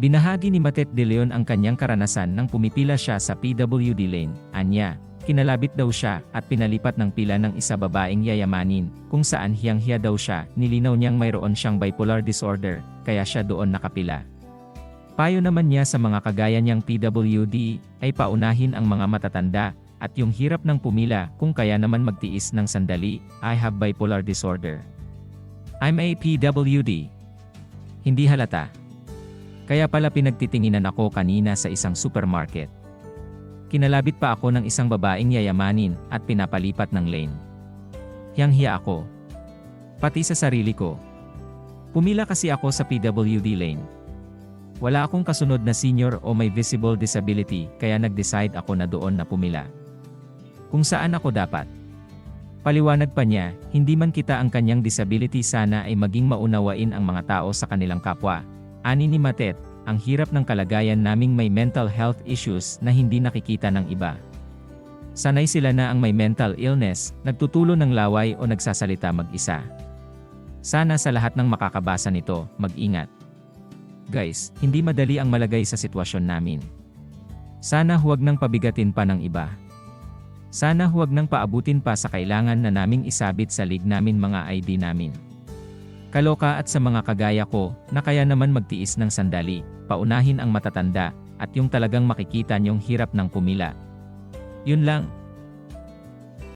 Binahagi ni Matet de Leon ang kanyang karanasan nang pumipila siya sa PWD lane. Anya, kinalabit daw siya at pinalipat ng pila ng isa babaeng yayamanin, kung saan hiyang-hiya daw siya, nilinaw niyang mayroon siyang bipolar disorder, kaya siya doon nakapila. Payo naman niya sa mga kagaya niyang PWD, ay paunahin ang mga matatanda, at yung hirap ng pumila kung kaya naman magtiis ng sandali, I have bipolar disorder. I'm a PWD. Hindi halata. Kaya pala pinagtitinginan ako kanina sa isang supermarket. Kinalabit pa ako ng isang babaeng yayamanin at pinapalipat ng lane. Hiyang-hiya ako. Pati sa sarili ko. Pumila kasi ako sa PWD lane. Wala akong kasunod na senior o may visible disability kaya nag-decide ako na doon na pumila. Kung saan ako dapat. Paliwanag pa niya, hindi man kita ang kanyang disability sana ay maging maunawain ang mga tao sa kanilang kapwa. Ani ni Matet, ang hirap ng kalagayan naming may mental health issues na hindi nakikita ng iba. Sanay sila na ang may mental illness, nagtutulo ng laway o nagsasalita mag-isa. Sana sa lahat ng makakabasa nito, mag-ingat. Guys, hindi madali ang malagay sa sitwasyon namin. Sana huwag nang pabigatin pa ng iba. Sana huwag nang paabutin pa sa kailangan na naming isabit sa lig namin mga ID namin. Kaloka at sa mga kagaya ko, na kaya naman magtiis ng sandali, paunahin ang matatanda, at yung talagang makikita niyong hirap ng pumila. Yun lang,